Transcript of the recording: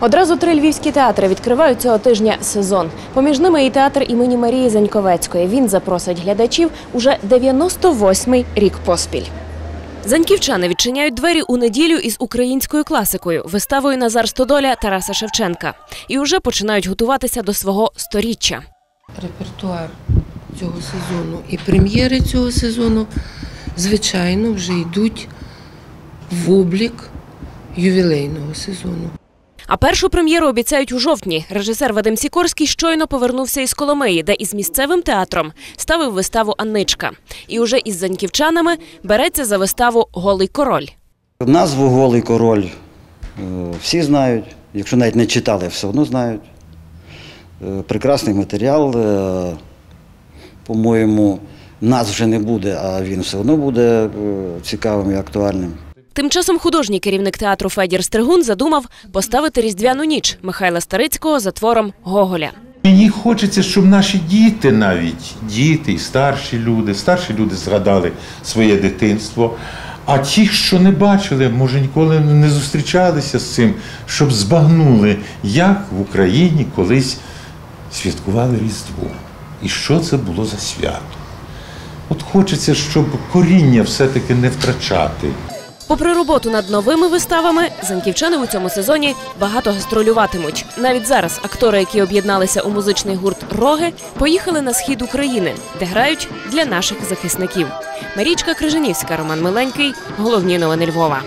Одразу три львівські театри відкривають цього тижня сезон. Поміж ними і театр імені Марії Заньковецької. Він запросить глядачів уже 98-й рік поспіль. Заньківчани відчиняють двері у неділю із українською класикою, виставою Назар Стодоля Тараса Шевченка. І вже починають готуватися до свого сторіччя. репертуар цього сезону і прем'єри цього сезону, звичайно, вже йдуть в облік ювілейного сезону. А першу прем'єру обіцяють у жовтні. Режисер Вадим Сікорський щойно повернувся із Коломиї, де із місцевим театром ставив виставу Анничка. І уже із заньківчанами береться за виставу Голий король. Назву Голий король е, всі знають, якщо навіть не читали, все одно знають. Е, Прекрасний матеріал. е, По-моєму, нас вже не буде, а він все одно буде цікавим і актуальним. Тим часом художній керівник театру Федір Стригун задумав поставити різдвяну ніч Михайла Старицького за твором Гоголя. Мені хочеться, щоб наші діти навіть, діти і старші люди, старші люди згадали своє дитинство. А ті, що не бачили, може ніколи не зустрічалися з цим, щоб збагнули, як в Україні колись святкували Різдво. І що це було за свято. От хочеться, щоб коріння все-таки не втрачати. Попри роботу над новими виставами, занківчани у цьому сезоні багато гастролюватимуть. Навіть зараз актори, які об'єдналися у музичний гурт Роги, поїхали на схід України, де грають для наших захисників. Марічка Крижанівська, Роман Миленький. Головні новини Львова.